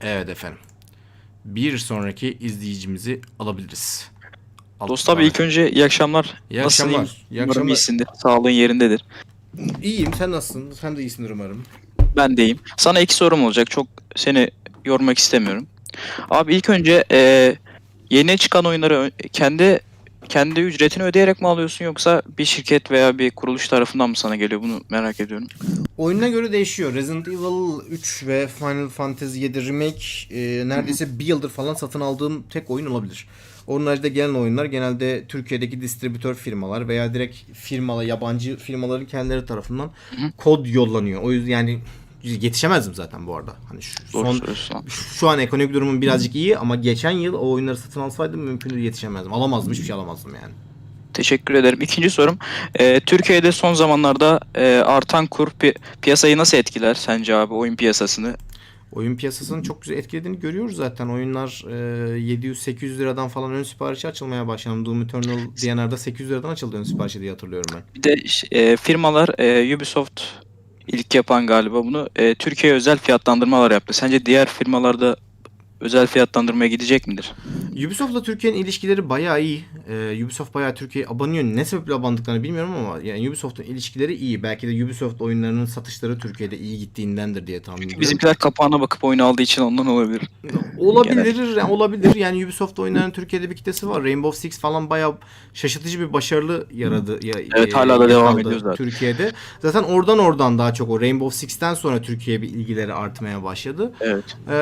Evet efendim. Bir sonraki izleyicimizi alabiliriz. Alt Dost abi ilk önce iyi akşamlar. İyi Nasılsın? akşamlar. İyi, İyi Umarım akşamlar. iyisindir. Sağlığın yerindedir. İyiyim sen nasılsın? Sen de iyisindir umarım. Ben deyim. Sana iki sorum olacak. Çok seni yormak istemiyorum. Abi ilk önce e, yeni çıkan oyunları ö- kendi kendi ücretini ödeyerek mi alıyorsun yoksa bir şirket veya bir kuruluş tarafından mı sana geliyor? Bunu merak ediyorum. Oyununa göre değişiyor. Resident Evil 3 ve Final Fantasy 7 Remake e, neredeyse bir yıldır falan satın aldığım tek oyun olabilir. Onun haricinde gelen oyunlar genelde Türkiye'deki distribütör firmalar veya direkt firmalar, yabancı firmaların kendileri tarafından kod yollanıyor. O yüzden yani yetişemezdim zaten bu arada. Hani şu, son şu an ekonomik durumum birazcık iyi ama geçen yıl o oyunları satın alsaydım mümkün yetişemezdim. Alamazdım hiçbir şey alamazdım yani. Teşekkür ederim. İkinci sorum. e, Türkiye'de son zamanlarda e, artan kur pi- piyasayı nasıl etkiler sence abi oyun piyasasını? Oyun piyasasının çok güzel etkilediğini görüyoruz zaten. Oyunlar e, 700-800 liradan falan ön siparişi açılmaya başlandı. Doom Eternal DNR'da 800 liradan açıldı ön siparişi diye hatırlıyorum ben. Bir de e, firmalar e, Ubisoft ilk yapan galiba bunu e, Türkiye özel fiyatlandırmalar yaptı. Sence diğer firmalarda özel fiyatlandırmaya gidecek midir? Ubisoft'la Türkiye'nin ilişkileri bayağı iyi. Ee, Ubisoft bayağı Türkiye'ye abanıyor. Ne sebeple abandıklarını bilmiyorum ama yani Ubisoft'un ilişkileri iyi. Belki de Ubisoft oyunlarının satışları Türkiye'de iyi gittiğindendir diye tahmin ediyorum. Bizimkiler kapağına bakıp oyunu aldığı için ondan olabilir. Olabilir, yani olabilir. Yani Ubisoft oyunlarının Türkiye'de bir kitlesi var. Rainbow Six falan bayağı şaşırtıcı bir başarılı yaradı. Ya, Evet, e, hala da devam ediyor zaten. Türkiye'de. Zaten oradan oradan daha çok o Rainbow Six'ten sonra Türkiye'ye bir ilgileri artmaya başladı. Evet. Ee,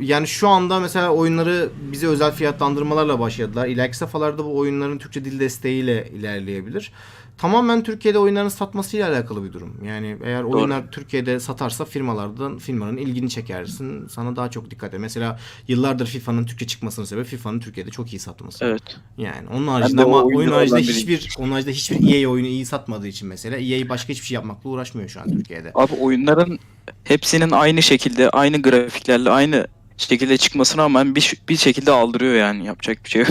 yani şu anda mesela oyunları bize özel fiyatlandırmalarla başladılar. İleriki safhalarda bu oyunların Türkçe dil desteğiyle ilerleyebilir. Tamamen Türkiye'de oyunların satmasıyla alakalı bir durum. Yani eğer Doğru. oyunlar Türkiye'de satarsa firmalardan firmanın ilgini çekersin. Sana daha çok dikkat et. Mesela yıllardır FIFA'nın Türkçe çıkmasının sebebi FIFA'nın Türkiye'de çok iyi satması. Evet. Yani onun haricinde ama oyun haricinde hiçbir onun haricinde hiçbir EA oyunu iyi satmadığı için mesela EA başka hiçbir şey yapmakla uğraşmıyor şu an Türkiye'de. Abi oyunların hepsinin aynı şekilde, aynı grafiklerle, aynı şekilde çıkmasına rağmen bir, bir şekilde aldırıyor yani yapacak bir şey. yok.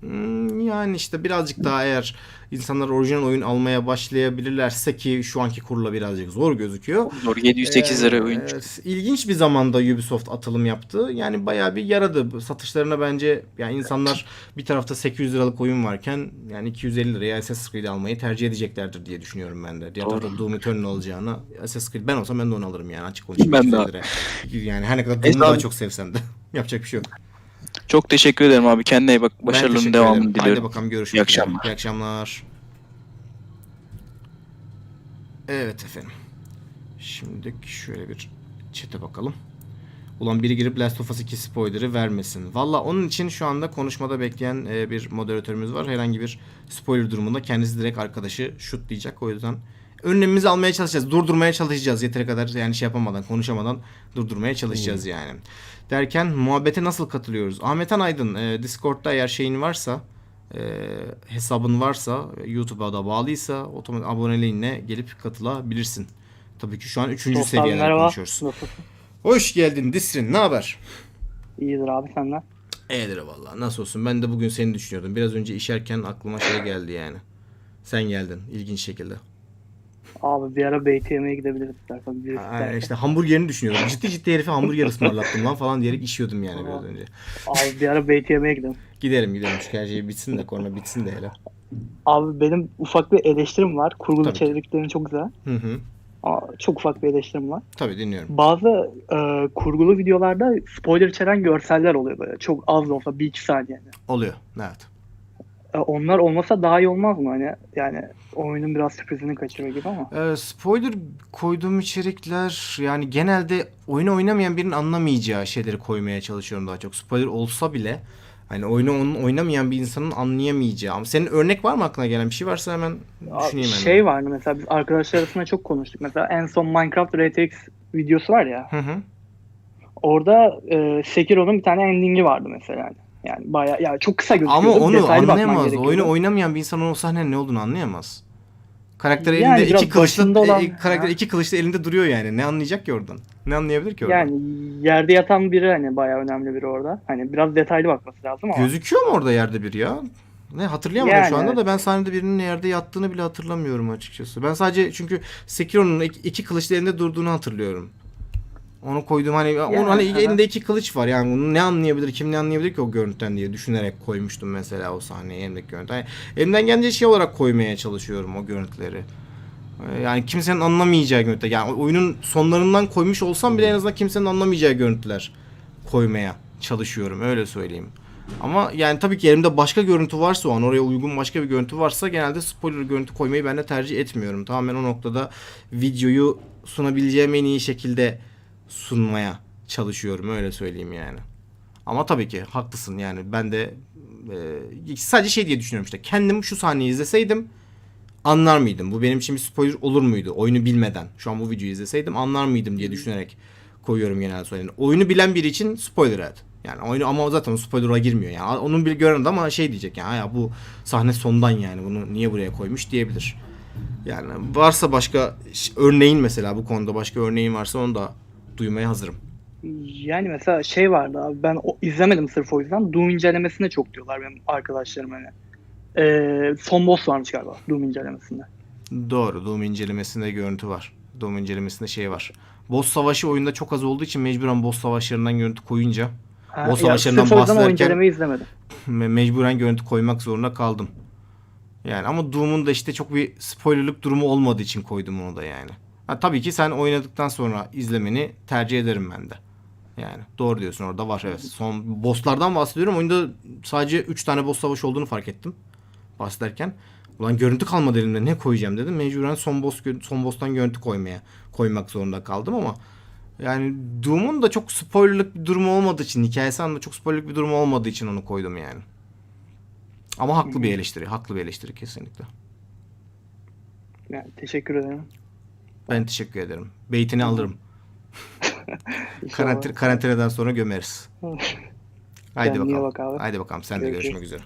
Hmm, Yani işte birazcık daha eğer insanlar orijinal oyun almaya başlayabilirlerse ki şu anki kurla birazcık zor gözüküyor. Zor 708 lira Ee, oyun. ilginç bir zamanda Ubisoft atılım yaptı. Yani bayağı bir yaradı. Satışlarına bence yani insanlar bir tarafta 800 liralık oyun varken yani 250 liraya Assassin's Creed almayı tercih edeceklerdir diye düşünüyorum ben de. Diğer Doğru. tarafta Doom Eternal alacağına Assassin's Creed ben olsam ben de onu alırım yani açık konuşayım. Ben 250 de. Yani her ne kadar Doom'u daha çok sevsem de. Yapacak bir şey yok. Çok teşekkür ederim abi. Kendine iyi bak. Teşekkür devamını ederim. Haydi diliyorum. bakalım görüşürüz. İyi akşamlar. İyi akşamlar. Evet efendim. Şimdi şöyle bir chat'e bakalım. Ulan biri girip Last of Us 2 spoiler'ı vermesin. Valla onun için şu anda konuşmada bekleyen e, bir moderatörümüz var. Herhangi bir spoiler durumunda kendisi direkt arkadaşı şutlayacak. O yüzden önlemimizi almaya çalışacağız. Durdurmaya çalışacağız. Yeteri kadar yani şey yapamadan, konuşamadan durdurmaya çalışacağız yani. Derken muhabbete nasıl katılıyoruz? Ahmet Han Aydın e, Discord'da eğer şeyin varsa e, hesabın varsa YouTube'a da bağlıysa otomatik aboneliğinle gelip katılabilirsin. Tabii ki şu an 3. Dostlar seviyeden merhaba. konuşuyoruz. Nasılsın? Hoş geldin Disrin. Ne haber? İyidir abi senden. İyidir vallahi. Nasıl olsun? Ben de bugün seni düşünüyordum. Biraz önce işerken aklıma şey geldi yani. Sen geldin ilginç şekilde. Abi bir ara BTM'ye gidebiliriz. Birisi Aa, isterse. işte hamburgerini düşünüyordum. Ciddi ciddi herife hamburger ısmarlattım lan falan diyerek işiyordum yani biraz önce. Abi bir ara BTM'ye gidelim. Gidelim gidelim şu her şey bitsin de korna bitsin de hele. Abi benim ufak bir eleştirim var. Kurgulu Tabii çok güzel. Hı hı. Ama çok ufak bir eleştirim var. Tabii dinliyorum. Bazı e, kurgulu videolarda spoiler içeren görseller oluyor böyle. Çok az da olsa bir iki saniye. Oluyor. Evet. E, onlar olmasa daha iyi olmaz mı? Hani yani oyunun biraz sürprizini kaçırıyor gibi ama. Ee, spoiler koyduğum içerikler yani genelde oyunu oynamayan birinin anlamayacağı şeyleri koymaya çalışıyorum daha çok. Spoiler olsa bile hani oyunu onun oynamayan bir insanın anlayamayacağı. Ama senin örnek var mı aklına gelen bir şey varsa hemen düşüneyim hemen. şey vardı mesela biz arkadaşlar arasında çok konuştuk. Mesela en son Minecraft RTX videosu var ya. Hı hı. Orada e, Sekiro'nun bir tane endingi vardı mesela. Yani bayağı ya çok kısa gözüküyordu. Ama onu detaylı anlayamaz. Oyunu oynamayan bir insan o sahnenin ne olduğunu anlayamaz. Karakter Yani elinde iki kılıçla olan- e, karakter Ha. iki kılıçla elinde duruyor yani. Ne anlayacak ki oradan? Ne anlayabilir ki oradan? Yani yerde yatan biri hani bayağı önemli biri orada. Hani biraz detaylı bakması lazım ama. Gözüküyor mu orada yerde bir ya? Ne hatırlayamadım Yani şu anda evet. da ben sahnede birinin yerde yattığını bile hatırlamıyorum açıkçası. Ben sadece çünkü Sekiro'nun iki, iki kılıçlı elinde durduğunu hatırlıyorum. Onu koyduğum hani Ya, onun hani aha. elinde iki kılıç var yani bunu ne anlayabilir kim ne anlayabilir ki o görüntüden diye düşünerek koymuştum mesela o sahneyi elimdeki görüntü. Yani elimden gelince şey olarak koymaya çalışıyorum o görüntüleri. Ee, Yani kimsenin anlamayacağı görüntüler. Yani oyunun sonlarından koymuş olsam bile en azından kimsenin anlamayacağı görüntüler koymaya çalışıyorum öyle söyleyeyim. Ama yani tabii ki elimde başka görüntü varsa o an oraya uygun başka bir görüntü varsa genelde spoiler görüntü koymayı ben de tercih etmiyorum. Tamamen o noktada videoyu sunabileceğim en iyi şekilde sunmaya çalışıyorum öyle söyleyeyim yani. Ama tabii ki haklısın yani ben de e, sadece şey diye düşünüyorum işte kendim şu sahneyi izleseydim anlar mıydım? Bu benim için bir spoiler olur muydu? Oyunu bilmeden şu an bu videoyu izleseydim anlar mıydım diye düşünerek koyuyorum genel söylerini. Oyunu bilen biri için spoiler evet. Yani oyunu ama zaten spoiler'a girmiyor yani. Onun bir gören ama şey diyecek yani ya bu sahne sondan yani bunu niye buraya koymuş diyebilir. Yani varsa başka örneğin mesela bu konuda başka örneğin varsa onu da duymaya hazırım. Yani mesela şey vardı abi ben o, izlemedim sırf o yüzden. Doom incelemesinde çok diyorlar benim arkadaşlarım hani. Ee, son boss varmış galiba Doom incelemesinde. Doğru. Doom incelemesinde görüntü var. Doom incelemesinde şey var. Boss savaşı oyunda çok az olduğu için mecburen boss savaşlarından görüntü koyunca Ha, ya savaşlarından bahsederken- izlemedim. me- mecburen görüntü koymak zorunda kaldım. Yani ama Doom'un da işte çok bir spoilerlık durumu olmadığı için koydum onu da yani. Ha, tabii ki sen oynadıktan sonra izlemeni tercih ederim ben de. Yani doğru diyorsun orada var evet. Son bosslardan bahsediyorum. Oyunda sadece 3 tane boss savaşı olduğunu fark ettim. Bahsederken. Ulan görüntü kalmadı elimde ne koyacağım dedim. Mecburen son boss son boss'tan görüntü koymaya koymak zorunda kaldım ama yani Doom'un da çok spoilerlık bir durumu olmadığı için hikayesi anlamda çok spoilerlık bir durumu olmadığı için onu koydum yani. Ama haklı bir eleştiri. Haklı bir eleştiri kesinlikle. Yani teşekkür ederim. Ben teşekkür ederim. Beytini alırım. Karantin, karantinadan sonra gömeriz. Haydi Kendine bakalım. bak abi. Haydi bakalım. Sen de görüşmek üzere.